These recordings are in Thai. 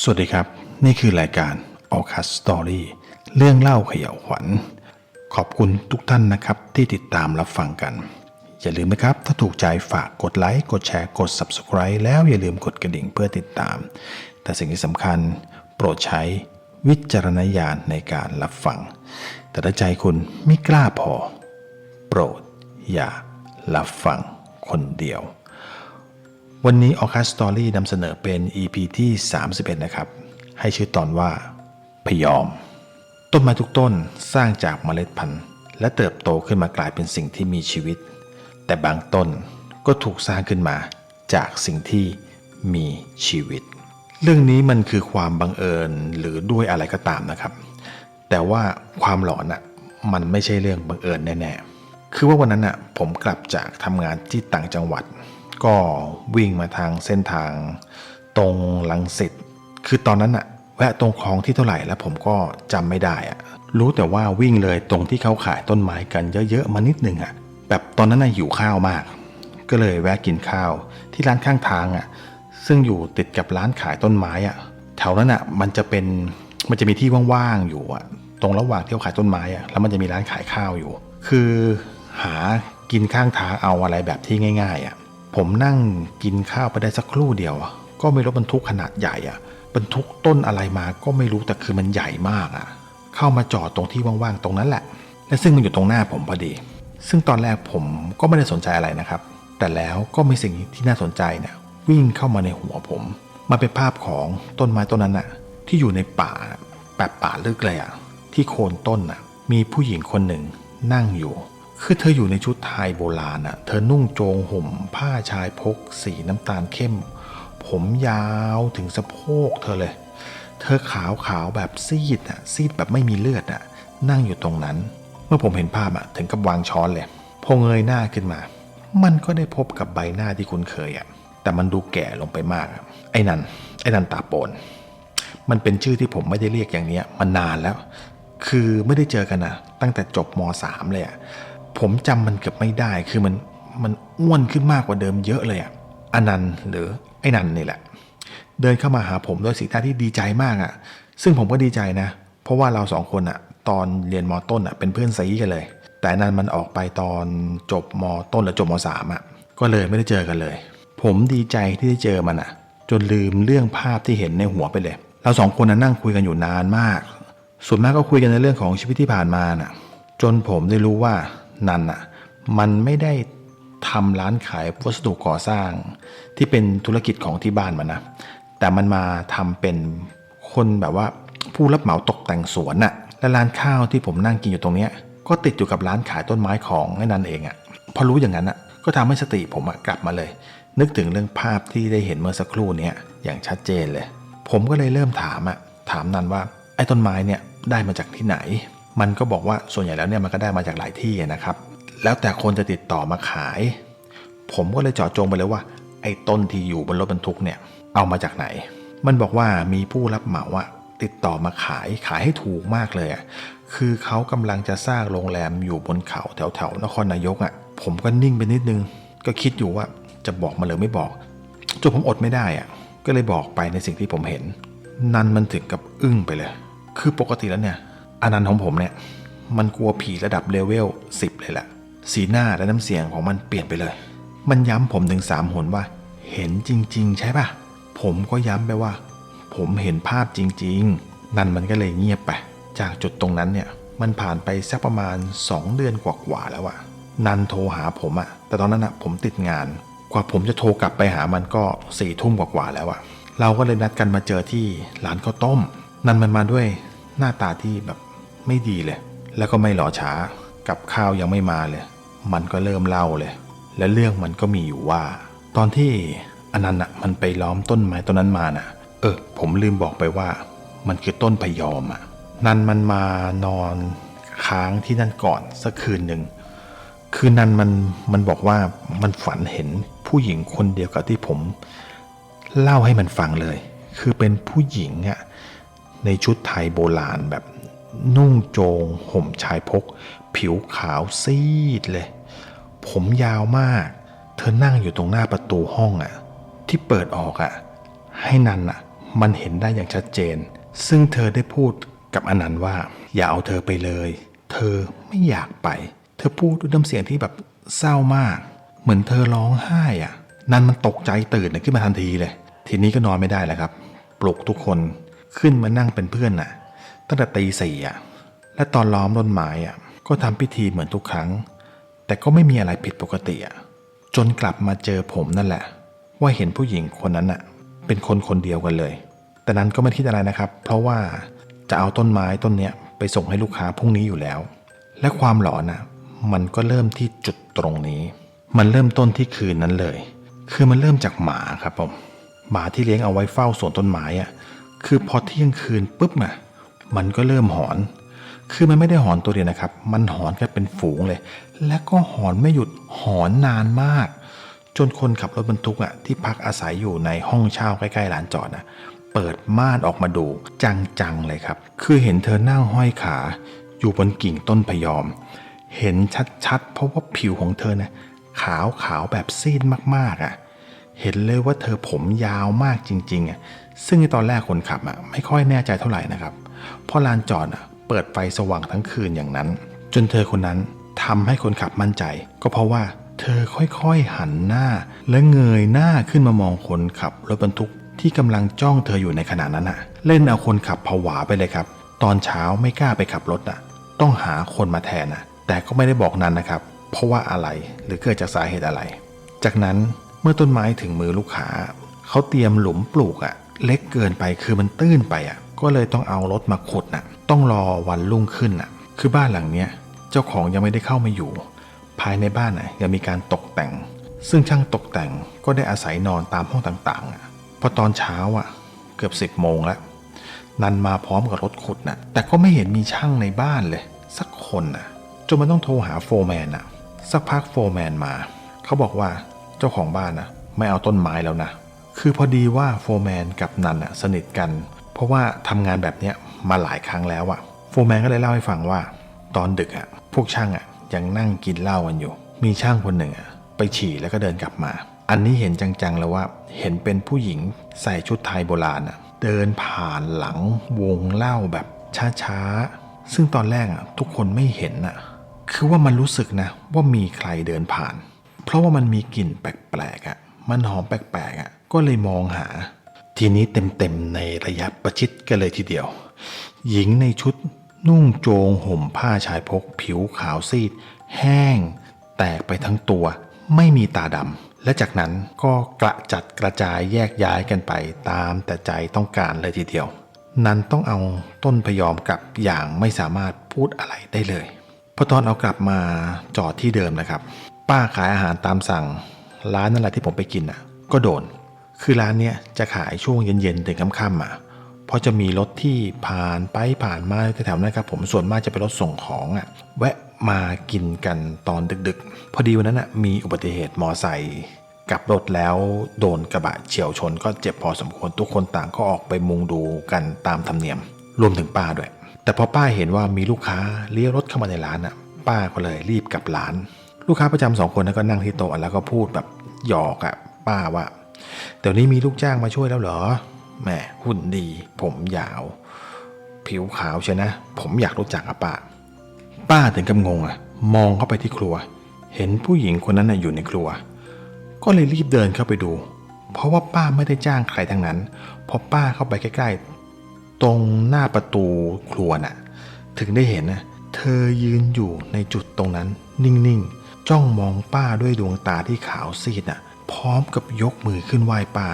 สวัสดีครับ นี่คือรายการ o c a s Story เรื่องเล่าเขย่าวขวัญ ขอบคุณทุกท่านนะครับที่ติดตามรับฟังกัน อย่าลืมนะครับ ถ้าถูกใจฝากกดไลค์กดแชร์กด Subscribe แล้วอย่าลืมกดกระดิ่งเพื่อติดตาม แต่สิ่งที่สำคัญโปรดใช้วิจารณญาณในการรับฟัง แต่ถ้าใจคุณไม่กล้าพอ โปรดอย่ารับฟังคนเดียว วันนี้ออคัสตอรี่นำเสนอเป็น EP ที่ 31 นะครับ ให้ชื่อตอนว่า พยอม ต้นไม้ทุกต้นสร้างจากเมล็ดพันธุ์ และเติบโตขึ้นมากลายเป็นสิ่งที่มีชีวิต แต่บางต้นก็ถูกสร้างขึ้นมาจากสิ่งที่มีชีวิต เรื่องนี้มันคือความบังเอิญหรือด้วยอะไรก็ตามนะครับ แต่ว่าความหลอนอะมันไม่ใช่เรื่องบังเอิญแน่ๆ คือว่าวันนั้นอะผมกลับจากทำงานที่ต่างจังหวัด ก็วิ่งมาทางเส้นทาง ตรงลังสิตคือตอนนั้นอะแวะตรงคลองที่เท่าไหร่แล้วผมก็จำไม่ได้อะรู้แต่ว่าวิ่งเลยตรงที่เขาขายต้นไม้กันเยอะๆมานิดนึงอะแบบตอนนั้นน่ะหิวข้าวมาก ก็เลยแวะกินข้าวที่ร้านข้างทางอะ่ะซึ่งอยู่ติดกับร้านขายต้นไม้อะแถวนั้นอะมันจะเป็นมันจะมีที่ว่างๆอยู่อะ่ะตรงระหว่างที่เขาขายต้นไม้อะ่ะแล้วมันจะมีร้านขายข้าวอยู่ คือหากินข้างทางเอาอะไรแบบที่ง่าย ๆอะ่ะ ผมนั่งกินข้าวไปได้สักครู่เดียว ก็มีรถบรรทุกขนาดใหญ่อะบรรทุกต้นอะไรมาก็ไม่รู้แต่คือมันใหญ่มากอะเข้ามาจอดตรงที่ว่างๆตรงนั้นแหละ และซึ่งมันอยู่ตรงหน้าผมพอดี ซึ่งตอนแรกผมก็ไม่ได้สนใจอะไรนะครับ แต่แล้วก็มีสิ่งที่น่าสนใจเนี่ยวิ่งเข้ามาในหัวผม มันเป็นภาพของต้นไม้ต้นนั้นน่ะที่อยู่ในป่าแบบป่าลึกเลยอะที่โคนต้นน่ะมีผู้หญิงคนหนึ่งนั่งอยู่ คือเธออยู่ในชุดไทยโบราณอะ เธอนุ่งโจงห่ม ผ้าชายพก สีน้ำตาลเข้ม ผมยาวถึงสะโพกเธอเลย เธอขาวขาวแบบซีดอะ ซีดแบบไม่มีเลือดอะ นั่งอยู่ตรงนั้น เมื่อผมเห็นภาพอะ ถึงกับวางช้อนเลย พอเงยหน้าขึ้นมา มันก็ได้พบกับใบหน้าที่คุ้นเคยอะ แต่มันดูแก่ลงไปมากอะไอ้นันไอ้นันตาโปน มันเป็นชื่อที่ผมไม่ได้เรียกอย่างเนี้ยมานานแล้ว คือไม่ได้เจอกันนะตั้งแต่จบม .3 เลยอะ ผมจำมันเกือบไม่ได้ คือมันมันอ้วนขึ้นมากกว่าเดิมเยอะเลยอะอนันต์หรือไอ้นันนี่แหละ เดินเข้ามาหาผมด้วยสีหน้าที่ดีใจมากอะซึ่งผมก็ดีใจนะ เพราะว่าเราสองคนอะตอนเรียนมต้นอะเป็นเพื่อนซีกันเลย แต่อันนันมันออกไปตอนจบมต้นหรือจบมสามอะก็เลยไม่ได้เจอกันเลย ผมดีใจที่ได้เจอมันอะจนลืมเรื่องภาพที่เห็นในหัวไปเลย เราสองคนน่ะนั่งคุยกันอยู่นานมาก ส่วนมากก็คุยกันในเรื่องของชีวิตที่ผ่านมาน่ะ จนผมได้รู้ว่า นันน่ะมันไม่ได้ทำร้านขายวัสดุก่อสร้าง ที่เป็นธุรกิจของที่บ้านมันนะแต่มันมาทำเป็นคนแบบว่าผู้รับเหมาตกแต่งสวนน่ะและร้านข้าวที่ผมนั่งกินอยู่ตรงเนี้ยก็ติดอยู่กับร้านขายต้นไม้ของไอ้นันเองอะ่ะพอรู้อย่างนั้นอะก็ทำให้สติผมกลับมาเลย นึกถึงเรื่องภาพที่ได้เห็นเมื่อสักครู่เนี้ยอย่างชัดเจนเลย ผมก็เลยเริ่มถามอะถามนันว่าไอ้ต้นไม้เนี่ยได้มาจากที่ไหน มันก็บอกว่าส่วนใหญ่แล้วเนี่ยมันก็ได้มาจากหลายที่นะครับ แล้วแต่คนจะติดต่อมาขาย ผมก็เลยเจาะจงไปเลยว่า ไอ้ต้นที่อยู่บนรถบรรทุกเนี่ยเอามาจากไหน มันบอกว่ามีผู้รับเหมาอะติดต่อมาขายขายให้ถูกมากเลยอะคือเขากำลังจะสร้างโรงแรมอยู่บนเขาแถวแถวนครนายกอะผมก็นิ่งไปนิดนึง ก็คิดอยู่ว่าจะบอกมาหรือไม่บอกจนผมอดไม่ได้อะก็เลยบอกไปในสิ่งที่ผมเห็น นันมันถึงกับอึ้งไปเลย คือปกติแล้วเนี่ย อนันต์ของผมเนี่ย มันกลัวผีระดับเลเวล10 เลยแหละสีหน้าและน้ำเสียงของมันเปลี่ยนไปเลย มันย้ำผมถึงสามหนว่า เห็นจริง ๆ ใช่ปะผมก็ย้ำไปว่า ผมเห็นภาพจริง ๆ นันมันก็เลยเงียบไป จากจุดตรงนั้นเนี่ย มันผ่านไปสักประมาณ 2 เดือนกว่าๆแล้วอะนันโทรหาผมอะแต่ตอนนั้นอะผมติดงาน กว่าผมจะโทรกลับไปหามันก็สี่ทุ่มกว่าๆแล้วอะเราก็เลยนัดกันมาเจอที่ร้านข้าวต้ม นันมันมาด้วยหน้าตาที่แบบ ไม่ดีเลย แล้วก็ไม่รอช้า กับข้าวยังไม่มาเลย มันก็เริ่มเล่าเลย และเรื่องมันก็มีอยู่ว่า ตอนที่อนันต์อะมันไปล้อมต้นไม้ต้นนั้นมาน่ะ เออ ผมลืมบอกไปว่า มันคือต้นพยอมอะนันมันมานอนค้างที่นั่นก่อนสักคืนหนึ่งคืนนั้นมันมันบอกว่ามันฝันเห็นผู้หญิงคนเดียวกับที่ผม เล่าให้มันฟังเลย คือเป็นผู้หญิงอะในชุดไทยโบราณแบบ นุ่งโจง ห่มชายพก ผิวขาวซีดเลย ผมยาวมาก เธอนั่งอยู่ตรงหน้าประตูห้องอะที่เปิดออกอะให้นันอะมันเห็นได้อย่างชัดเจน ซึ่งเธอได้พูดกับอนันต์ว่า อย่าเอาเธอไปเลย เธอไม่อยากไป เธอพูดด้วยน้ำเสียงที่แบบเศร้ามาก เหมือนเธอร้องไห้อะนันมันตกใจตื่นขึ้นมาทันทีเลย ทีนี้ก็นอนไม่ได้แล้วครับ ปลุกทุกคนขึ้นมานั่งเป็นเพื่อนน่ะ ตั้งแต่ตีสี่อะและตอนล้อมต้นไม้อะก็ทำพิธีเหมือนทุกครั้ง แต่ก็ไม่มีอะไรผิดปกติอะจนกลับมาเจอผมนั่นแหละ ว่าเห็นผู้หญิงคนนั้นอะเป็นคนคนเดียวกันเลย แต่นั้นก็ไม่คิดอะไรนะครับ เพราะว่าจะเอาต้นไม้ต้นเนี้ยไปส่งให้ลูกค้าพรุ่งนี้อยู่แล้ว และความหลอนอะมันก็เริ่มที่จุดตรงนี้ มันเริ่มต้นที่คืนนั้นเลย คือมันเริ่มจากหมาครับผมหมาที่เลี้ยงเอาไว้เฝ้าสวนต้นไม้อะคือพอเที่ยงคืนปุ๊บอะ มันก็เริ่มหอน คือมันไม่ได้หอนตัวเดียวนะครับ มันหอนกันเป็นฝูงเลย และก็หอนไม่หยุดหอนนานมาก จนคนขับรถบรรทุกอะที่พักอาศัยอยู่ในห้องเช่าใกล้ๆลานจอดอะเปิดม่านออกมาดูจังๆเลยครับ คือเห็นเธอนั่งห้อยขา อยู่บนกิ่งต้นพยอม เห็นชัดๆ เพราะว่าผิวของเธอนะขาวขาวๆแบบซีดมากๆอะ่ะ เห็นเลยว่าเธอผมยาวมากจริงๆอะ ซึ่งในตอนแรกคนขับอะไม่ค่อยแน่ใจเท่าไหร่นะครับ เพราะลานจอดเปิดไฟสว่างทั้งคืนอย่างนั้น จนเธอคนนั้นทำให้คนขับมั่นใจ ก็เพราะว่าเธอค่อยๆหันหน้า และเงยหน้าขึ้นมามองคนขับรถบรรทุกที่กำลังจ้องเธออยู่ในขณะนั้นอะ เล่นเอาคนขับผวาไปเลยครับ ตอนเช้าไม่กล้าไปขับรถอะ ต้องหาคนมาแทนนะแต่ก็ไม่ได้บอกนั้นนะครับ เพราะว่าอะไรหรือเกิดจากสาเหตุอะไร จากนั้นเมื่อต้นไม้ถึงมือลูกค้าเขาเตรียมหลุมปลูกอะเล็กเกินไปคือมันตื้นไปอะ ก็เลยต้องเอารถมาขุดน่ะ ต้องรอวันรุ่งขึ้นน่ะ คือบ้านหลังเนี้ยเจ้าของยังไม่ได้เข้ามาอยู่ ภายในบ้านน่ะยังมีการตกแต่ง ซึ่งช่างตกแต่งก็ได้อาศัยนอนตามห้องต่างๆอะพอตอนเช้าอะ เกือบสิบโมงแล้วนันมาพร้อมกับรถขุดนะแต่ก็ไม่เห็นมีช่างในบ้านเลย สักคนน่ะ จนมันต้องโทรหาโฟร์แมนน่ะ สักพักโฟร์แมนมา เขาบอกว่าเจ้าของบ้านนะไม่เอาต้นไม้แล้วนะ คือพอดีว่าโฟร์แมนกับนันนะสนิทกัน เพราะว่าทำงานแบบเนี้ยมาหลายครั้งแล้วอะโฟร์แมนก็เลยเล่าให้ฟังว่า ตอนดึกอะพวกช่างอะยังนั่งกินเหล้ากันอยู่ มีช่างคนหนึ่งอะไปฉี่แล้วก็เดินกลับมา อันนี้เห็นจังๆแล้วว่า เห็นเป็นผู้หญิงใส่ชุดไทยโบราณอะเดินผ่านหลังวงเล่าแบบช้าๆซึ่งตอนแรกอะทุกคนไม่เห็นอะคือว่ามันรู้สึกนะว่ามีใครเดินผ่าน เพราะว่ามันมีกลิ่นแปลกๆอะมันหอมแปลกๆอะก็เลยมองหา ทีนี้เต็มๆในระยะประชิดกันเลยทีเดียว หญิงในชุดนุ่งโจงห่มผ้าชายพก ผิวขาวซีด แห้ง แตกไปทั้งตัว ไม่มีตาดำและจากนั้นก็กระจัดกระจายแยกย้ายกันไปตามแต่ใจต้องการเลยทีเดียว นั้นต้องเอาต้นพยอมกลับอย่างไม่สามารถพูดอะไรได้เลยพอตอนเอากลับมาจอดที่เดิมนะครับ ป้าขายอาหารตามสั่ง ร้านนั่นแหละที่ผมไปกินอะ ก็โดน คือร้านเนี้ยจะขายช่วงเย็นๆถึงค่ำๆอะเพราะจะมีรถที่ผ่านไปผ่านมาแถวๆนั้นครับผมส่วนมากจะเป็นรถส่งของอะแวะมากินกันตอนดึกๆ พอดีวันนั้นอะมีอุบัติเหตุมอไซค์กลับรถแล้วโดนกระบะเฉียวชนก็เจ็บพอสมควรทุกคนต่างก็ออกไปมุงดูกันตามธรรมเนียม รวมถึงป้าด้วย แต่พอป้าเห็นว่ามีลูกค้าเลี้ยวรถเข้ามาในร้านอะป้าก็เลยรีบกลับร้าน ลูกค้าประจำสองคนนั้นก็นั่งที่โต๊ะแล้วก็พูดแบบหยอกอะป้าว่า เดี๋ยวนี้มีลูกจ้างมาช่วยแล้วเหรอ แหมหุ่นดี ผมยาว ผิวขาวเชียนะ ผมอยากรู้จักอะป้า ป้าถึงกับงงอะมองเข้าไปที่ครัว เห็นผู้หญิงคนนั้นน่ะอยู่ในครัว ก็เลยรีบเดินเข้าไปดู เพราะว่าป้าไม่ได้จ้างใครทั้งนั้น พอป้าเข้าไปใกล้ ๆ ตรงหน้าประตูครัวน่ะ ถึงได้เห็นนะเธอยืนอยู่ในจุดตรงนั้น นิ่ง ๆ จ้องมองป้าด้วยดวงตาที่ขาวซีดน่ะ พร้อมกับยกมือขึ้นไหว้ป้า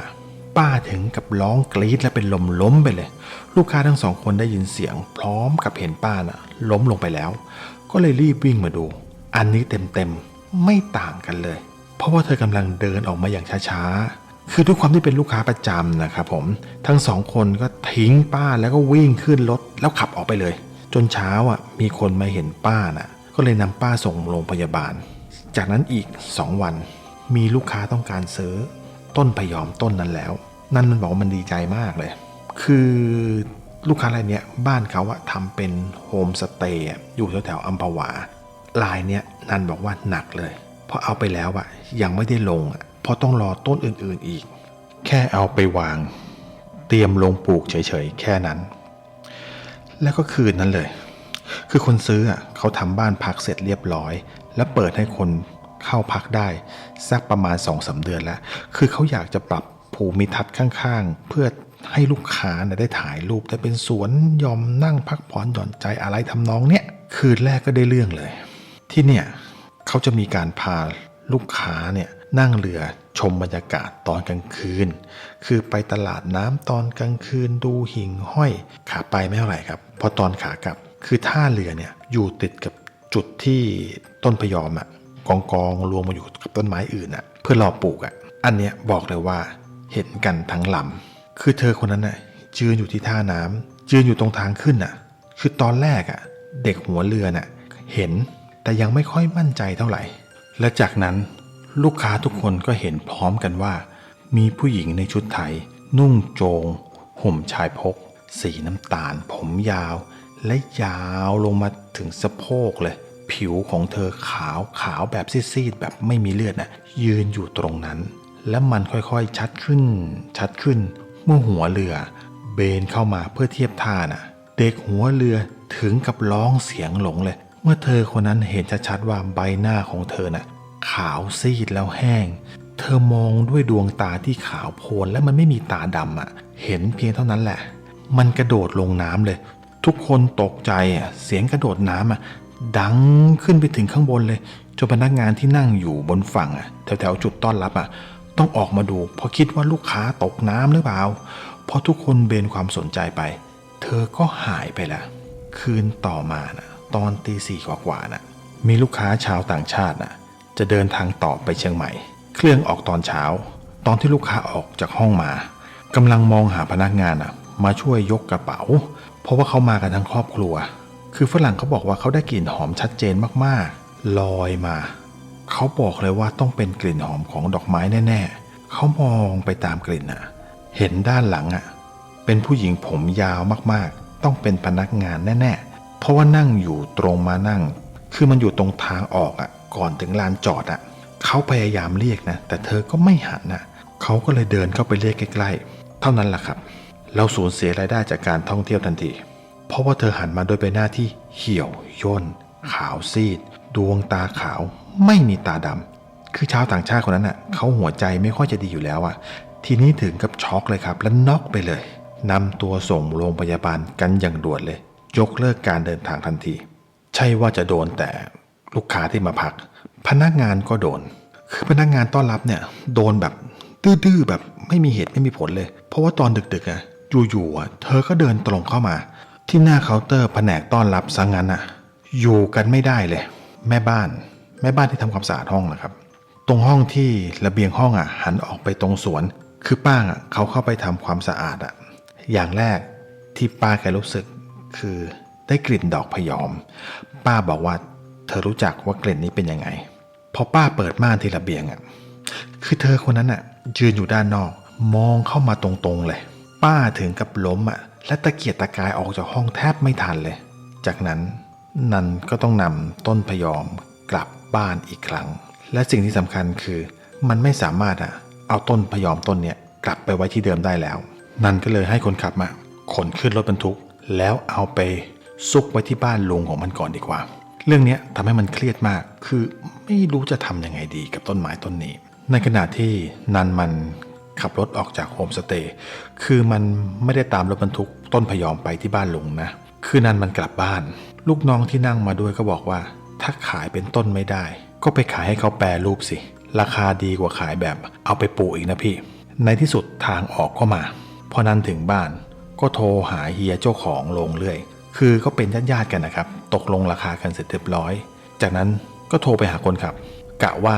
ป้าถึงกับร้องกรี๊ดและเป็นลมล้มไปเลย ลูกค้าทั้งสองคนได้ยินเสียง พร้อมกับเห็นป้าน่ะ ล้มลงไปแล้ว ก็เลยรีบวิ่งมาดู อันนี้เต็มๆไม่ต่างกันเลย เพราะว่าเธอกำลังเดินออกมาอย่างช้าๆ คือด้วยความที่เป็นลูกค้าประจำนะครับผม ทั้งสองคนก็ทิ้งป้าแล้วก็วิ่งขึ้นรถแล้วขับออกไปเลย จนเช้าอะมีคนมาเห็นป้าน่ะ ก็เลยนำป้าส่งโรงพยาบาล จากนั้นอีกสองวัน มีลูกค้าต้องการซื้อต้นพยอมต้นนั้นแล้ว นั่นมันบอกว่ามันดีใจมากเลย คือลูกค้ารายเนี้ยบ้านเขาอะทำเป็นโฮมสเตย์อยู่แถวๆอัมพวาลายเนี้ยนันบอกว่าหนักเลยเพราะเอาไปแล้วอะยังไม่ได้ลงอะเพราะต้องรอต้นอื่นๆอีก แค่เอาไปวาง เตรียมลงปลูกเฉยๆแค่นั้น แล้วก็คืนนั้นเลย คือคนซื้ออะเขาทำบ้านพักเสร็จเรียบร้อย แล้วเปิดให้คน เข้าพักได้ สักประมาณ2อสเดือนแล้ว คือเขาอยากจะปรับภูมิทัศน์ข้างๆ เพื่อให้ลูกค้าเนี่ยได้ถ่ายรูปได้เป็นสวนยอมนั่งพักผ่อนหย่อนใจอะไรทำนองเนี้ยคืนแรกก็ได้เรื่องเลย ที่เนี่ยเขาจะมีการพาลูกค้าเนี่ยนั่งเรือชมบรรยากาศตอนกลางคืน คือไปตลาดน้ำตอนกลางคืนดูหิ่งห้อยขาไปไม่เท่าไหร่ครับพอตอนขากลับ คือท่าเรือเนี่ยอยู่ติดกับจุดที่ต้นพยอมอะ กองกองๆรวมมาอยู่กับต้นไม้อื่นอะเพื่อรอปลูกอะอันเนี้ยบอกเลยว่าเห็นกันทั้งลำคือเธอคนนั้นน่ะยืนอยู่ที่ท่าน้ำยืนอยู่ตรงทางขึ้นน่ะ คือตอนแรกอะ เด็กหัวเรือน่ะ เห็นแต่ยังไม่ค่อยมั่นใจเท่าไหร่ และจากนั้นลูกค้าทุกคนก็เห็นพร้อมกันว่า มีผู้หญิงในชุดไทย นุ่งโจง ห่มชายพก สีน้ำตาล ผมยาว และยาวลงมาถึงสะโพกเลย ผิวของเธอขาวขาวแบบซีดๆแบบไม่มีเลือดน่ะยืนอยู่ตรงนั้น และมันค่อยๆชัดขึ้น ชัดขึ้น เมื่อหัวเรือ เบนเข้ามาเพื่อเทียบท่าน่ะ เด็กหัวเรือถึงกับร้องเสียงหลงเลย เมื่อเธอคนนั้นเห็นชัดๆว่าใบหน้าของเธอน่ะขาวซีดแล้วแห้ง เธอมองด้วยดวงตาที่ขาวโพลนและมันไม่มีตาดำอะ เห็นเพียงเท่านั้นแหละ มันกระโดดลงน้ำเลย ทุกคนตกใจอะเสียงกระโดดน้ำอะ ดังขึ้นไปถึงข้างบนเลยจนพนักงานที่นั่งอยู่บนฝั่งอะแถวๆจุดต้อนรับอะต้องออกมาดู เพราะคิดว่าลูกค้าตกน้ำหรือเปล่าเพราะทุกคนเบนความสนใจไป เธอก็หายไปละคืนต่อมานะตอนตีสี่กว่าๆนะมีลูกค้าชาวต่างชาตินะจะเดินทางต่อไปเชียงใหม่ เครื่องออกตอนเช้า ตอนที่ลูกค้าออกจากห้องมากำลังมองหาพนักงานนะมาช่วยยกกระเป๋า เพราะว่าเขามากันทั้งครอบครัว คือฝรั่งเขาบอกว่าเขาได้กลิ่นหอมชัดเจนมากๆ ลอยมา เขาบอกเลยว่าต้องเป็นกลิ่นหอมของดอกไม้แน่ๆ เขามองไปตามกลิ่นน่ะเห็นด้านหลังอะเป็นผู้หญิงผมยาวมากๆ ต้องเป็นพนักงานแน่ๆ เพราะว่านั่งอยู่ตรงมานั่ง คือมันอยู่ตรงทางออกอะก่อนถึงลานจอดอะเขาพยายามเรียกนะ แต่เธอก็ไม่หันนะเขาก็เลยเดินเข้าไปเรียกใกล้ๆ เท่านั้นแหละครับ เราสูญเสียรายได้จากการท่องเที่ยวทันที เพราะว่าเธอหันมาโดยใบหน้าที่เหี่ยวย่น ขาวซีด ดวงตาขาวไม่มีตาดำคือชาวต่างชาติคนนั้นน่ะเขาหัวใจไม่ค่อยจะดีอยู่แล้วอะ ทีนี้ถึงกับช็อกเลยครับ แล้วน็อกไปเลยนำตัวส่งโรงพยาบาลกันอย่างด่วนเลย ยกเลิกการเดินทางทันที ใช่ว่าจะโดนแต่ลูกค้าที่มาพัก พนักงานก็โดน คือพนักงานต้อนรับเนี่ย โดนแบบดื้อๆแบบไม่มีเหตุไม่มีผลเลย เพราะว่าตอนดึกๆอะอยู่ๆอะเธอก็เดินตรงเข้ามา ที่หน้าเคาน์เตอร์แผนกต้อนรับซะงั้นอะอยู่กันไม่ได้เลย แม่บ้าน แม่บ้านที่ทำความสะอาดห้องนะครับ ตรงห้องที่ระเบียงห้องอะหันออกไปตรงสวน คือป้าอะเขาเข้าไปทำความสะอาดอะอย่างแรกที่ป้าแกรู้สึกคือได้กลิ่นดอกพยอม ป้าบอกว่าเธอรู้จักว่ากลิ่นนี้เป็นยังไง พอป้าเปิดม่านที่ระเบียงอะ คือเธอคนนั้นอะยืนอยู่ด้านนอก มองเข้ามาตรงๆเลย ป้าถึงกับล้มอะ และตะเกียกตะกายออกจากห้องแทบไม่ทันเลย จากนั้นนันก็ต้องนำต้นพยอมกลับบ้านอีกครั้ง และสิ่งที่สำคัญคือมันไม่สามารถอะเอาต้นพยอมต้นเนี้ยกลับไปไว้ที่เดิมได้แล้ว นันก็เลยให้คนขับมาขนขึ้นรถบรรทุก แล้วเอาไปซุกไว้ที่บ้านลุงของมันก่อนดีกว่า เรื่องนี้ทำให้มันเครียดมาก คือไม่รู้จะทำยังไงดีกับต้นไม้ต้นนี้ ในขณะที่นันมัน ขับรถออกจากโฮมสเตย์คือมันไม่ได้ตามรถบรรทุกต้นพยอมไปที่บ้านลุงนะ คือนันมันกลับบ้าน ลูกน้องที่นั่งมาด้วยก็บอกว่า ถ้าขายเป็นต้นไม่ได้ ก็ไปขายให้เขาแปรรูปสิ ราคาดีกว่าขายแบบ เอาไปปลูกอีกนะพี่ ในที่สุดทางออกก็มา พอนันถึงบ้าน ก็โทรหาเฮียเจ้าของโรงเรื่อย คือก็เป็นญาติๆกันนะครับ ตกลงราคากันเสร็จเรียบร้อย จากนั้นก็โทรไปหาคนขับกะว่า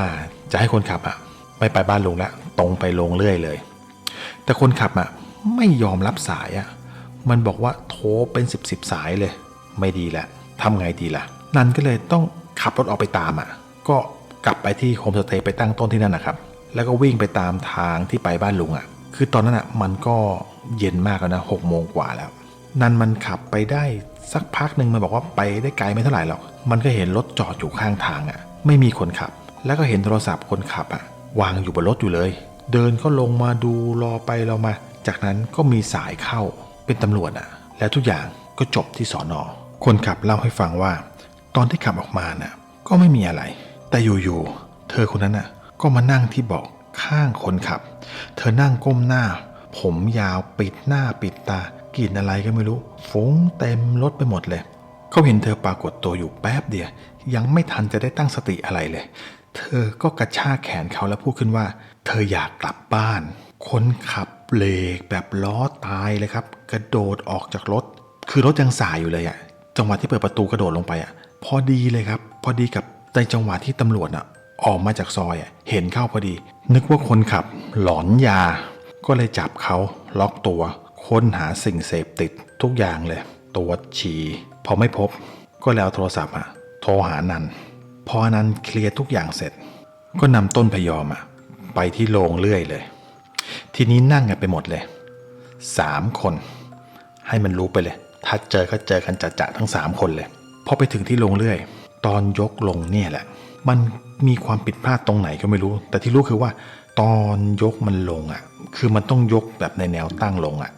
จะให้คนขับอะไม่ไปบ้านลุงละ ตรงไปโรงเรื่อยเลย แต่คนขับอะไม่ยอมรับสายอะมันบอกว่าโทรเป็นสิบสิบสายเลย ไม่ดีละทำไงดีล่ะ นันก็เลยต้องขับรถออกไปตามอะ ก็กลับไปที่โฮมสเตย์ไปตั้งต้นที่นั่นนะครับ แล้วก็วิ่งไปตามทางที่ไปบ้านลุงอะ คือตอนนั้นอะมันก็เย็นมากแล้วนะหกโมงกว่าแล้ว นันมันขับไปได้สักพักหนึ่งมันบอกว่าไปได้ไกลไม่เท่าไหร่หรอก มันก็เห็นรถจอดอยู่ข้างทางอะ ไม่มีคนขับ แล้วก็เห็นโทรศัพท์คนขับอะ วางอยู่บนรถอยู่เลย เดินก็ลงมาดูรอไปรอมา จากนั้นก็มีสายเข้าเป็นตำรวจอะแล้วทุกอย่างก็จบที่สอนอคนขับเล่าให้ฟังว่า ตอนที่ขับออกมาน่ะ ก็ไม่มีอะไร แต่อยู่ๆเธอคนนั้นน่ะ ก็มานั่งที่เบาะข้างคนขับ เธอนั่งก้มหน้า ผมยาวปิดหน้าปิดตากลินอะไรก็ไม่รู้ฟุ้งเต็มรถไปหมดเลย เขาเห็นเธอปรากฏตัวอยู่แป๊บเดียว ยังไม่ทันจะได้ตั้งสติอะไรเลย เธอก็กระชากแขนเขาแล้วพูดขึ้นว่า เธออยากกลับบ้าน คนขับเบรกแบบล้อตายเลยครับ กระโดดออกจากรถ คือรถยังสายอยู่เลยอะจังหวะที่เปิดประตูกระโดดลงไปอะพอดีเลยครับ พอดีกับในจังหวะที่ตำรวจอะออกมาจากซอยอะเห็นเข้าพอดี นึกว่าคนขับหลอนยา ก็เลยจับเขาล็อกตัว ค้นหาสิ่งเสพติดทุกอย่างเลย ตัวจฉี่พอไม่พบ ก็แล้วโทรศัพท์อะโทรหานัน พอนั้นเคลียร์ทุกอย่างเสร็จ ก็นำต้นพยอมอะไปที่โรงเลื่อยเลย ทีนี้นั่งกันไปหมดเลยสามคน ให้มันรู้ไปเลย ถ้าเจอก็เจอกันจะๆทั้งสามคนเลยพอไปถึงที่โรงเลื่อย ตอนยกลงเนี่ยแหละ มันมีความผิดพลาดตรงไหนก็ไม่รู้ แต่ที่รู้คือว่า ตอนยกมันลงอะ่ะ คือมันต้องยกแบบในแนวตั้งลงอะ่ะ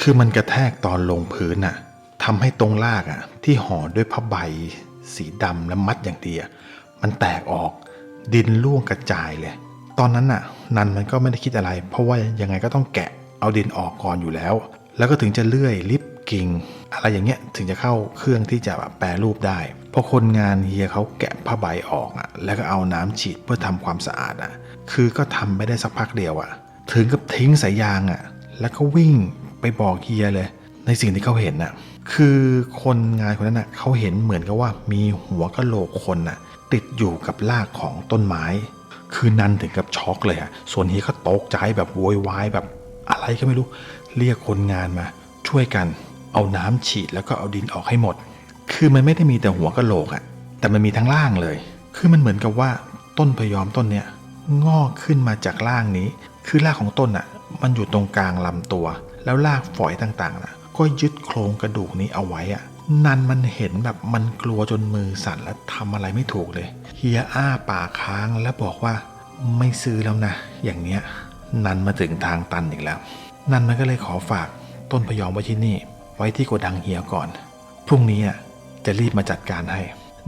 คือมันกระแทกตอนลงพื้นอะ่ะทำให้ตรงลากอะ่ะ ที่ห่อด้วยผ้าใบ สีดำและมัดอย่างดีอะ มันแตกออกดินร่วงกระจายเลย ตอนนั้นน่ะ นันมันก็ไม่ได้คิดอะไร เพราะว่ายังไงก็ต้องแกะเอาดินออกก่อนอยู่แล้ว แล้วก็ถึงจะเลื่อยลิฟกิ่งอะไรอย่างเงี้ยถึงจะเข้าเครื่องที่จะแบบแปรรูปได้พอคนงานเฮียเขาแกะผ้าใบออกอะ แล้วก็เอาน้ำฉีดเพื่อทำความสะอาดอะ คือก็ทำไม่ได้สักพักเดียวอะ ถึงกับทิ้งสายยางอะ แล้วก็วิ่งไปบอกเฮียเลย ในสิ่งที่เขาเห็นน่ะ คือคนงานคนนั้นน่ะเขาเห็นเหมือนกับว่ามีหัวกะโหลกคนน่ะ ติดอยู่กับรากของต้นไม้ คือนันถึงกับช็อกเลยอะส่วนเฮียก็ตกใจแบบโวยวายแบบอะไรก็ไม่รู้ เรียกคนงานมา ช่วยกัน เอาน้ำฉีดแล้วก็เอาดินออกให้หมด คือมันไม่ได้มีแต่หัวกะโหลกอะแต่มันมีทั้งล่างเลย คือมันเหมือนกับว่าต้นพยอมต้นเนี้ยงอกขึ้นมาจากล่างนี้ คือรากของต้นอะมันอยู่ตรงกลางลำตัว แล้วรากฝอยต่างๆนะก็ยึดโครงกระดูกนี้เอาไว้อะ นันมันเห็นแบบมันกลัวจนมือสั่นและทำอะไรไม่ถูกเลย เฮียอ้าปากค้างแล้วบอกว่าไม่ซื้อแล้วนะ อย่างเนี้ย นันมาถึงทางตันอีกแล้ว นันมันก็เลยขอฝากต้นพยอมไว้ที่นี่ ไว้ที่โกดังเฮียก่อน พรุ่งนี้อะจะรีบมาจัดการให้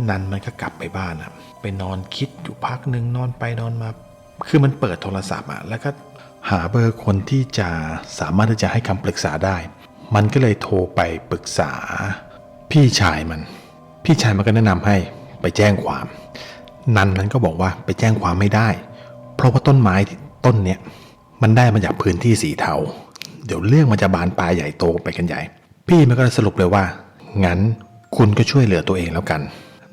นันมันก็กลับไปบ้านอะไปนอนคิดอยู่พักหนึ่งนอนไปนอนมา คือมันเปิดโทรศัพท์อะแล้วก็หาเบอร์คนที่จะสามารถที่จะให้คำปรึกษาได้ มันก็เลยโทรไปปรึกษา พี่ชายมัน พี่ชายมันก็แนะนำให้ไปแจ้งความ นันมันก็บอกว่าไปแจ้งความไม่ได้ เพราะว่าต้นไม้ต้นเนี้ยมันได้มาจากพื้นที่สีเทา เดี๋ยวเรื่องมันจะบานปลายใหญ่โตไปกันใหญ่ พี่มันก็เลยสรุปเลยว่า งั้นคุณก็ช่วยเหลือตัวเองแล้วกัน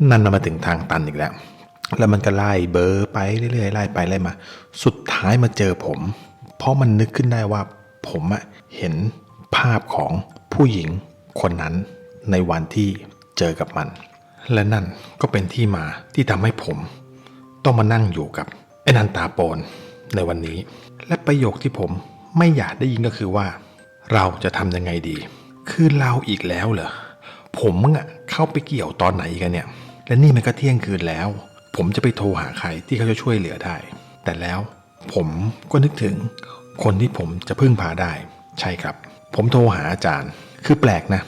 นันน่ะมาถึงทางตันอีกแล้ว แล้วมันก็ไล่เบอร์ไปเรื่อยๆไล่ไปไล่มา สุดท้ายมาเจอผม เพราะมันนึกขึ้นได้ว่าผมอะเห็นภาพของผู้หญิงคนนั้น ในวันที่เจอกับมัน และนั่นก็เป็นที่มาที่ทำให้ผม ต้องมานั่งอยู่กับไอ้นันตาโปนในวันนี้ และประโยคที่ผมไม่อยากได้ยินก็คือว่า เราจะทำยังไงดี คือเราอีกแล้วเหรอผมมึงอะเข้าไปเกี่ยวตอนไหนกันเนี่ย และนี่มันก็เที่ยงคืนแล้ว ผมจะไปโทรหาใครที่เขาจะช่วยเหลือได้ แต่แล้วผมก็นึกถึงคนที่ผมจะพึ่งพาได้ ใช่ครับ ผมโทรหาอาจารย์ คือแปลกนะ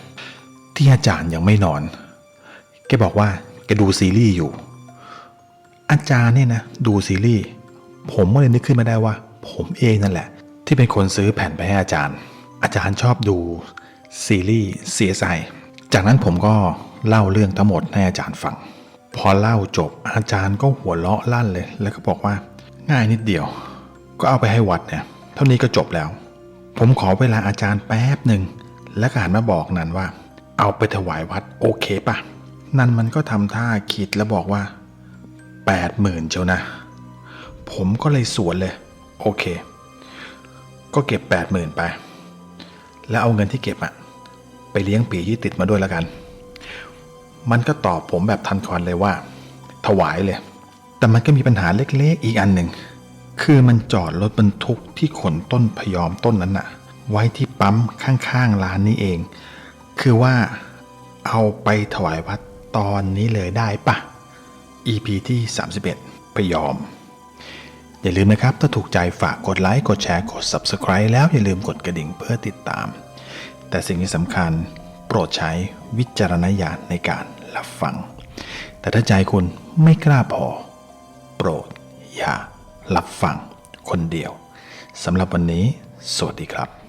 ที่อาจารย์ยังไม่นอน แกบอกว่าแกดูซีรีส์อยู่ อาจารย์เนี่ยนะดูซีรีส์ผมก็เลยนึกขึ้นมาได้ว่า ผมเองนั่นแหละ ที่เป็นคนซื้อแผ่นไปให้อาจารย์ อาจารย์ชอบดูซีรีส์ CSI จากนั้นผมก็เล่าเรื่องทั้งหมดให้อาจารย์ฟัง พอเล่าจบอาจารย์ก็หัวเราะลั่นเลย แล้วก็บอกว่า ง่ายนิดเดียว ก็เอาไปให้วัดเนี่ย เท่านี้ก็จบแล้ว ผมขอเวลาอาจารย์แป๊บหนึ่งแล้วก็หันมาบอกนันว่า เอาไปถวายวัดโอเคปะนั่นมันก็ทำท่าคิดแล้วบอกว่าแปดหมื่นเชียวนะ ผมก็เลยสวนเลย โอเค ก็เก็บแปดหมื่นไป แล้วเอาเงินที่เก็บอะไปเลี้ยงปีที่ติดมาด้วยแล้วกัน มันก็ตอบผมแบบทันควันเลยว่า ถวายเลย แต่มันก็มีปัญหาเล็กๆอีกอันหนึ่ง คือมันจอดรถบรรทุกที่ขนต้นพยอมต้นนั้นน่ะ ไว้ที่ปั๊มข้างๆร้านนี้เอง คือว่าเอาไปถวายวัดตอนนี้เลยได้ปะ EP ที่ 31 พยอม อย่าลืมนะครับ ถ้าถูกใจฝากกดไลค์ กดแชร์ กด Subscribe แล้วอย่าลืมกดกระดิ่งเพื่อติดตาม แต่สิ่งที่สำคัญโปรดใช้วิจารณญาณในการรับฟัง แต่ถ้าใจคุณไม่กล้าพอ โปรดอย่ารับฟังคนเดียวสำหรับวันนี้ สวัสดีครับ